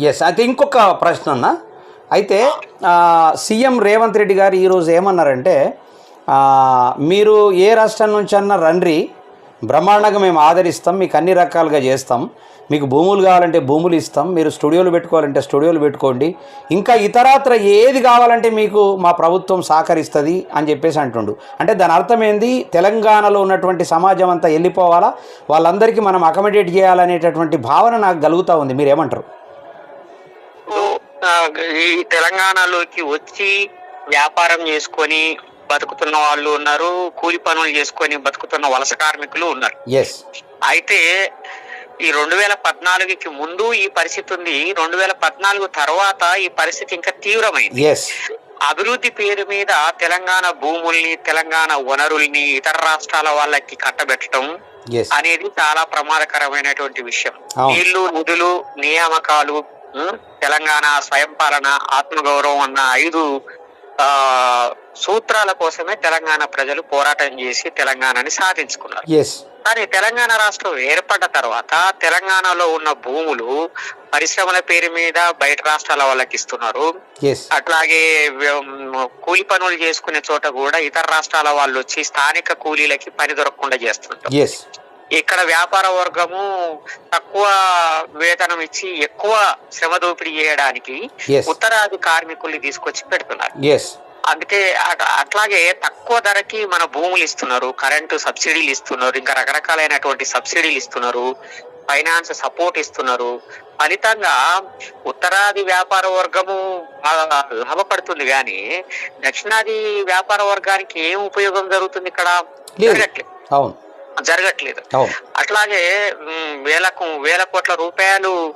Yes అయితే ఇంకొక ప్రశ్న అన్న. అయితే సీఎం రేవంత్ రెడ్డి గారు ఈరోజు ఏమన్నారంటే మీరు ఏ రాష్ట్రం నుంచి అన్న రండ్రి బ్రహ్మాండంగా మేము ఆదరిస్తాం మీకు అన్ని రకాలుగా చేస్తాం మీకు భూములు కావాలంటే భూములు ఇస్తాం మీరు స్టూడియోలు పెట్టుకోవాలంటే స్టూడియోలు పెట్టుకోండి ఇంకా ఇతరాత్ర ఏది కావాలంటే మీకు మా ప్రభుత్వం సహకరిస్తుంది అని చెప్పేసి అంటుండు. అంటే దాని అర్థం ఏంది? తెలంగాణలో ఉన్నటువంటి సమాజం అంతా వెళ్ళిపోవాలా? వాళ్ళందరికీ మనం అకామిడేట్ చేయాలనేటటువంటి భావన నాకు కలుగుతూ ఉంది. మీరు ఏమంటారు ఈ తెలంగాణలోకి వచ్చి వ్యాపారం చేసుకొని బతుకుతున్న వాళ్ళు ఉన్నారు కూలి పనులు చేసుకొని బతుకుతున్న వలస కార్మికులు ఉన్నారు. అయితే ఈ రెండు వేల పద్నాలుగుకి ముందు ఈ పరిస్థితి ఉంది. రెండు వేల పద్నాలుగు తర్వాత ఈ పరిస్థితి ఇంకా తీవ్రమైంది. అభివృద్ధి పేరు మీద తెలంగాణ భూముల్ని తెలంగాణ వనరుల్ని ఇతర రాష్ట్రాల వాళ్ళకి కట్టబెట్టడం అనేది చాలా ప్రమాదకరమైనటువంటి విషయం. నీళ్ళు నిధులు నియామకాలు తెలంగాణ స్వయం పాలన ఆత్మగౌరవం అన్న ఐదు ఆ సూత్రాల కోసమే తెలంగాణ ప్రజలు పోరాటం చేసి తెలంగాణని సాధించుకున్నారు. కానీ తెలంగాణ రాష్ట్రం ఏర్పడ్డ తర్వాత తెలంగాణలో ఉన్న భూములు పరిశ్రమల పేరు మీద బయట రాష్ట్రాల వాళ్ళకి ఇస్తున్నారు. అట్లాగే కూలి పనులు చేసుకునే చోట కూడా ఇతర రాష్ట్రాల వాళ్ళు వచ్చి స్థానిక కూలీలకి పని దొరకకుండా చేస్తుంటారు. ఇక్కడ వ్యాపార వర్గము తక్కువ వేతనం ఇచ్చి ఎక్కువ శ్రమ దోపిడీ చేయడానికి. ఉత్తరాది కార్మికుల్ని తీసుకొచ్చి పెడుతున్నారు. అందుకే అట- అట్లాగే తక్కువ ధరకి మన భూములు ఇస్తున్నారు కరెంటు సబ్సిడీలు ఇస్తున్నారు ఇంకా రకరకాలైనటువంటి సబ్సిడీలు ఇస్తున్నారు ఫైనాన్స్ సపోర్ట్ ఇస్తున్నారు. ఫలితంగా ఉత్తరాది వ్యాపార వర్గము బాగా లాభపడుతుంది కానీ దక్షిణాది వ్యాపార వర్గానికి ఏం ఉపయోగం జరుగుతుంది ఇక్కడ? అవును. జరగట్లేదు. అట్లాగే వేలకు వేల కోట్ల రూపాయలు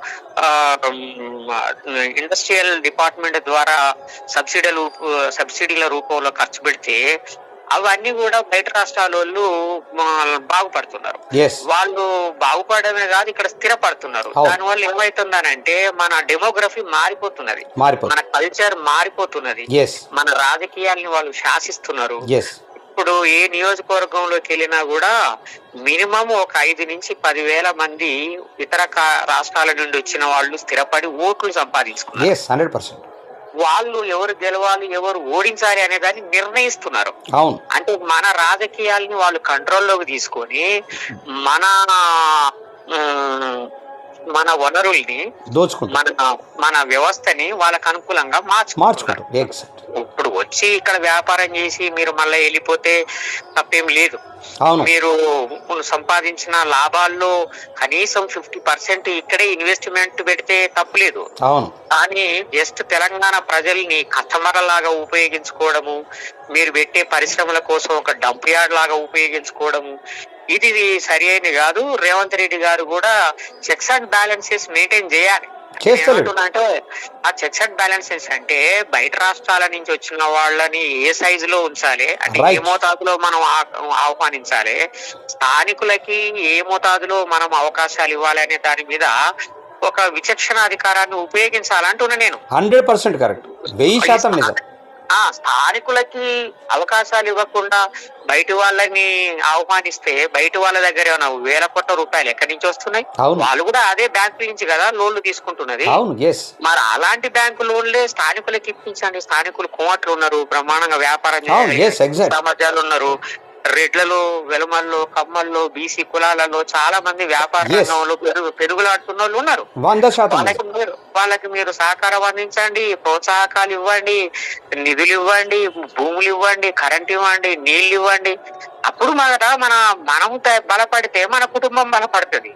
ఇండస్ట్రియల్ డిపార్ట్మెంట్ ద్వారా సబ్సిడీలు సబ్సిడీల రూపంలో ఖర్చు పెడితే అవన్నీ కూడా బయట రాష్ట్రాల వాళ్ళు బాగుపడుతున్నారు. వాళ్ళు బాగుపడమే కాదు ఇక్కడ స్థిరపడుతున్నారు. దానివల్ల ఏమైతుందనంటే మన డెమోగ్రఫీ మారిపోతున్నది. మన కల్చర్ మారిపోతున్నది. మన రాజకీయాల్ని వాళ్ళు శాసిస్తున్నారు. ఇప్పుడు ఏ నియోజకవర్గంలోకి వెళ్ళినా కూడా మినిమం ఒక ఐదు నుంచి పదివేల మంది ఇతర రాష్ట్రాల నుండి వచ్చిన వాళ్ళు స్థిరపడి ఓట్లు సంపాదించుకున్నారు. వాళ్ళు ఎవరు గెలవాలి ఎవరు ఓడించాలి అనే దాన్ని నిర్ణయిస్తున్నారు. అంటే మన రాజకీయాల్ని వాళ్ళు కంట్రోల్లోకి తీసుకొని మన మన వనరుల్ని దోచుకుంటాం మన మన వ్యవస్థని వాళ్ళకు అనుకూలంగా మార్చుకుంటున్నారు. మార్చుకుంటాం ఎగ్జాక్ట్ ఇప్పుడు వచ్చి ఇక్కడ వ్యాపారం చేసి మీరు మళ్ళీ వెళ్ళిపోతే తప్పేం లేదు. మీరు సంపాదించిన లాభాల్లో కనీసం ఫిఫ్టీ పర్సెంట్ ఇక్కడే ఇన్వెస్ట్మెంట్ పెడితే తప్పులేదు. కానీ జస్ట్ తెలంగాణ ప్రజల్ని కస్టమర్ లాగా ఉపయోగించుకోవడము మీరు పెట్టే పరిశ్రమల కోసం ఒక డంప్ యార్డ్ లాగా ఉపయోగించుకోవడము ఇది సరి కాదు. రేవంత్ రెడ్డి గారు కూడా చెక్స్ అండ్ బ్యాలెన్సెస్ మెయింటైన్ చేయాలి. చేస్తలేడు. అంటే ఆ చెక్స్ అండ్ బ్యాలెన్సెస్ అంటే బయట రాష్ట్రాల నుంచి వచ్చిన వాళ్ళని ఏ సైజు లో ఉంచాలి? అంటే ఏ. మోతాదులో మనం ఆహ్వానించాలి? స్థానికులకి ఏ మోతాదులో మనం అవకాశాలు ఇవ్వాలి అనే దాని మీద ఒక విచక్షణ అధికారాన్ని ఉపయోగించాలంటున్నా నేను. Hundred percent correct. వెయ్యి శాతం నిజం. ఆ స్థానికులకి అవకాశాలు ఇవ్వకుండా బయట వాళ్ళని ఆహ్వానిస్తే బయట వాళ్ళ దగ్గర ఏమైనా వేల కోట్ల రూపాయలు ఎక్కడి నుంచి వస్తున్నాయి? వాళ్ళు కూడా అదే బ్యాంకు నుంచి కదా లోన్లు తీసుకుంటున్నది? మరి అలాంటి బ్యాంకు లోన్లే స్థానికులకి ఇప్పించండి. స్థానికులు కోమట్లు ఉన్నారు బ్రహ్మాండంగా వ్యాపారం చేయాలి. సామర్థ్యాలు ఉన్నారు. రెడ్లలో వెలమల్లో కమ్మల్లో బీసీ కులాలలో చాలా మంది వ్యాపార. రంగంలో పెరుగు పెరుగులాడుతున్న వాళ్ళు ఉన్నారు. వంద శాతం. వాళ్ళకి మీరు వాళ్ళకి మీరు సహకారం అందించండి ప్రోత్సాహకాలు ఇవ్వండి నిధులు ఇవ్వండి భూములు ఇవ్వండి కరెంట్ ఇవ్వండి నీళ్ళు ఇవ్వండి. అప్పుడు మన మన మనం బలపడితే మన కుటుంబం బలపడుతుంది.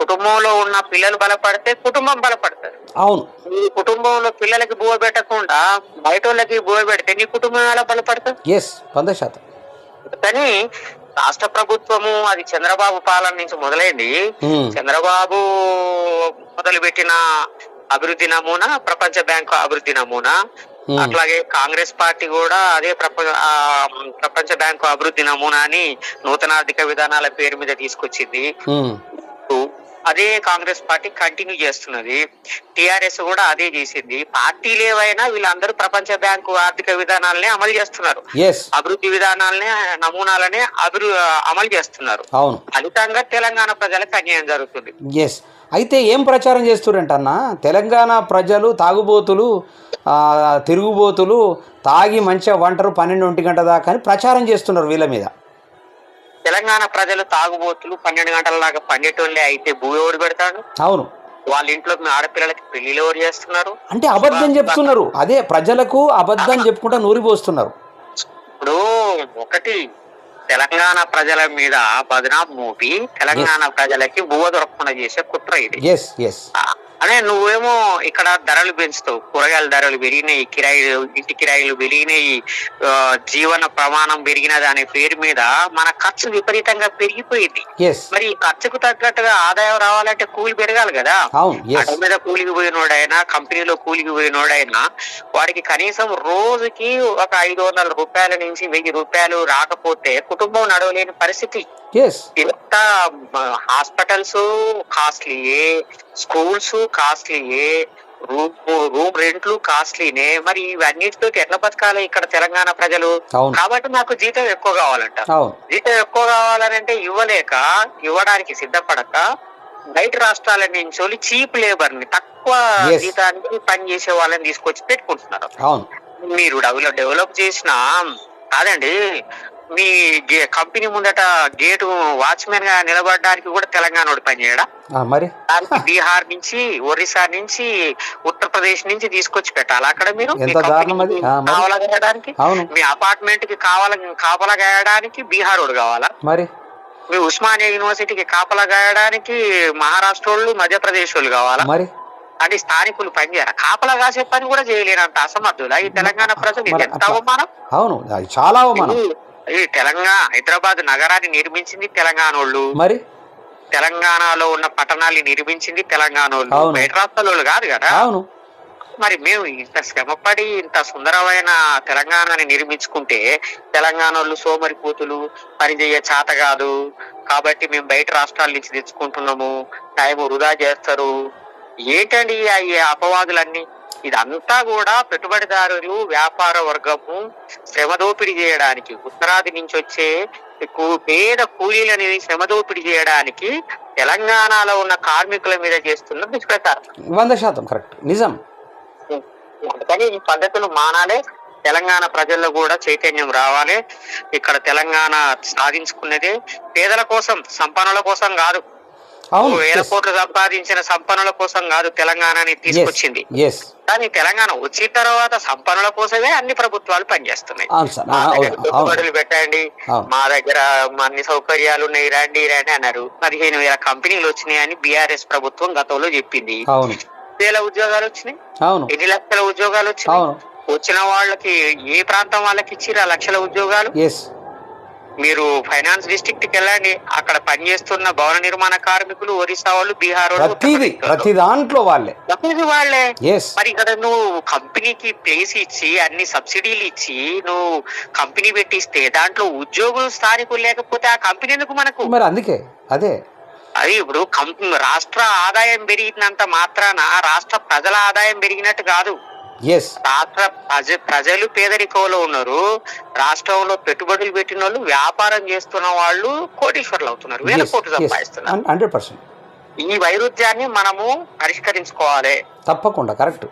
కుటుంబంలో ఉన్న పిల్లలు బలపడితే కుటుంబం బలపడుతుంది. అవును. నీ కుటుంబంలో పిల్లలకి బువ పెట్టకుండా బయట వాళ్ళకి బువ పెడితే నీ కుటుంబం ఎలా బలపడుతుంది? ఎస్ వంద శాతం. కానీ రాష్ట్ర ప్రభుత్వము అది చంద్రబాబు పాలన నుంచి మొదలైంది. చంద్రబాబు మొదలుపెట్టిన అభివృద్ధి నమూనా ప్రపంచ బ్యాంకు అభివృద్ధి నమూనా అట్లాగే కాంగ్రెస్ పార్టీ కూడా అదే ప్రపంచ బ్యాంకు అభివృద్ధి నమూనాని నూతన ఆర్థిక విధానాల పేరు మీద తీసుకొచ్చింది. అదే కాంగ్రెస్ పార్టీ కంటిన్యూ చేస్తున్నది. టిఆర్ఎస్ కూడా అదే చేసింది. పార్టీలు ఏవైనా వీళ్ళందరూ ప్రపంచ బ్యాంకు ఆర్థిక విధానాలనే అమలు చేస్తున్నారు. అభివృద్ధి విధానాలనే నమూనాలనే అభివృ అమలు చేస్తున్నారు. అవును. ఫలితంగా తెలంగాణ ప్రజలకు అన్యాయం జరుగుతుంది. ఎస్ అయితే ఏం ప్రచారం చేస్తుర్రంట అన్న తెలంగాణ ప్రజలు తాగుబోతులు తిరుగుబోతులు తాగి మంచిగా వంటరు పన్నెండు ఒంటి గంట దాకా అని ప్రచారం చేస్తున్నారు వీళ్ళ మీద. తెలంగాణ ప్రజలు తాగుబోతులు పన్నెండు గంటల దాకా పండేటోళ్ళే అయితే భూ ఎవరు పెడతాడు? అవును. వాళ్ళ ఇంట్లో మీ ఆడపిల్లలకి పెళ్ళిళ్ళు ఎవరు చేస్తున్నారు? అంటే అబద్ధం చెప్తున్నారు. అదే ప్రజలకు అబద్ధం చెప్పుకుంటా నూరిపోస్తున్నారు. ఇప్పుడు ఒకటి తెలంగాణ ప్రజల మీద బదనాం మోపి తెలంగాణ ప్రజలకి భూవ దొరకకుండా చేసే కుట్ర ఇది. అదే నువ్వేమో ఇక్కడ ధరలు పెంచుతావు కూరగాయల ధరలు పెరిగినాయి కిరాయిలు ఇంటి కిరాయిలు పెరిగినాయి జీవన ప్రమాణం పెరిగినది అనే పేరు మీద మన ఖర్చు విపరీతంగా పెరిగిపోయింది. మరి ఖర్చుకు తగ్గట్టుగా ఆదాయం రావాలంటే కూలి పెరగాలి కదా. అటవ మీద కూలికి పోయినోడైనా కంపెనీలో కూలికి పోయినోడైనా వాడికి కనీసం రోజుకి ఒక ఐదు వందల రూపాయల నుంచి వెయ్యి రూపాయలు రాకపోతే కుటుంబం నడవలేని పరిస్థితి. ఇంత హాస్పిటల్స్ కాస్ట్లీయే స్కూల్స్ కాస్ట్లీయే రూమ్ రూమ్ రెంట్లు కాస్ట్లీనే. మరి ఇవన్నిటితో ఎట్లా బతకాలి ఇక్కడ తెలంగాణ ప్రజలు? కాబట్టి నాకు జీతం ఎక్కువ కావాలంట. జీతం ఎక్కువ కావాలనంటే ఇవ్వలేక ఇవ్వడానికి సిద్ధపడక బయట రాష్ట్రాల నుంచి చీప్ లేబర్ని తక్కువ. జీతానికి పని చేసే వాళ్ళని తీసుకొచ్చి పెట్టుకుంటున్నారు. మీరు డెవలప్ డెవలప్ చేసిన కాదండి మీ కంపెనీ ముందట గేటు వాచ్మెన్గా నిలబడడానికి కూడా తెలంగాణ వాడు పనిచేయడా మరి? బీహార్ నుంచి ఒరిస్సా నుంచి ఉత్తరప్రదేశ్ నుంచి తీసుకొచ్చి పెట్టాలి అక్కడ మీరు? మీ ఎంత దారుణం అది? కంపెనీకి ఆ, మరి? కావాలా గాయడానికి అవును. మీ అపార్ట్మెంట్కి కావాల కాపలా గాయడానికి బీహార్ వాడు కావాలా? మరి? మీ ఉస్మానియా యూనివర్సిటీకి కాపలా గాయడానికి మహారాష్ట్ర వాళ్ళు మధ్యప్రదేశ్ వాళ్ళు కావాలా? మరి? అంటే స్థానికులు పనిచేయాలి కాపలా కాసే పని కూడా చేయలేనంత అసమర్థులా ఈ తెలంగాణ ప్రజలు? ఎంత అవమానం? అవును చాలా అవమానం. ఈ- తెలంగాణ హైదరాబాద్ నగరాన్ని నిర్మించింది తెలంగాణ వాళ్ళు మరి? తెలంగాణలో ఉన్న పట్టణాన్ని నిర్మించింది తెలంగాణ వాళ్ళు. బయట రాష్ట్రాల వాళ్ళు కాదు కదా? అవును. మరి మేము ఇంత శ్రమపడి ఇంత సుందరమైన తెలంగాణని నిర్మించుకుంటే తెలంగాణ వాళ్ళు సోమరిపోతులు పని చేయ చేత కాదు. కాబట్టి మేము బయట రాష్ట్రాల నుంచి తెచ్చుకుంటున్నాము. టైం వృధా చేస్తారు. ఏంటండి ఈ అపవాదులన్నీ? ఇదంతా కూడా పెట్టుబడిదారులు వ్యాపార వర్గము శ్రమ దోపిడీ చేయడానికి ఉత్తరాది నుంచి వచ్చే పేద కూలీలని శ్రమ దోపిడీ చేయడానికి తెలంగాణలో ఉన్న కార్మికుల మీద చేస్తున్న దుష్ప్రచారం. వంద శాతం కరెక్ట్. నిజం. అందుకని ఈ పద్ధతులు మానాలి. తెలంగాణ ప్రజల్లో కూడా చైతన్యం రావాలి. ఇక్కడ తెలంగాణ సాధించుకున్నదే పేదల కోసం సంపన్నుల కోసం కాదు. వేల కోట్లు సంపాదించిన సంపన్నుల కోసం కాదు తెలంగాణని తీసుకొచ్చింది. కానీ తెలంగాణ వచ్చిన తర్వాత సంపన్నుల కోసమే అన్ని ప్రభుత్వాలు పనిచేస్తున్నాయి. పెట్టుబడులు పెట్టండి. మా దగ్గర అన్ని సౌకర్యాలు ఉన్నాయి రండి రండి అన్నారు. పదిహేను వేల కంపెనీలు వచ్చినాయని బీఆర్ఎస్ ప్రభుత్వం గతంలో చెప్పింది. వేల ఉద్యోగాలు వచ్చినాయి? ఎన్ని లక్షల ఉద్యోగాలు వచ్చినాయి? వచ్చిన వాళ్ళకి ఏ ప్రాంతం వాళ్ళకి ఇచ్చిరా లక్షల ఉద్యోగాలు? మీరు ఫైనాన్స్ డిస్ట్రిక్ట్కి వెళ్ళండి. అక్కడ పనిచేస్తున్న భవన నిర్మాణ కార్మికులు ఒరిస్సా వాళ్ళు బీహార్ వాళ్ళు ప్రతిదీ. ప్రతి దాంట్లో వాళ్ళే. ప్రతిదీ వాళ్ళే. మరి ఇక్కడ నువ్వు కంపెనీకి ప్లేస్ ఇచ్చి అన్ని సబ్సిడీలు ఇచ్చి నువ్వు కంపెనీ పెట్టిస్తే దాంట్లో ఉద్యోగులు స్థానికులు లేకపోతే ఆ కంపెనీ ఎందుకు మనకు? మరి అందుకే అదే. అది ఇప్పుడు కంపెనీ రాష్ట్ర ఆదాయం పెరిగినంత మాత్రాన రాష్ట్ర ప్రజల ఆదాయం పెరిగినట్టు కాదు. రాష్ట్ర ప్రజ ప్రజలు పేదరికంలో ఉన్నారు. రాష్ట్రంలో పెట్టుబడులు పెట్టిన వాళ్ళు వ్యాపారం చేస్తున్న వాళ్ళు కోటీశ్వర్లు అవుతున్నారు. వేల కోట్లు సంపాదిస్తున్నారు. హండ్రెడ్ పర్సెంట్ ఈ వైరుధ్యాన్ని మనము పరిష్కరించుకోవాలి. తప్పకుండా కరెక్ట్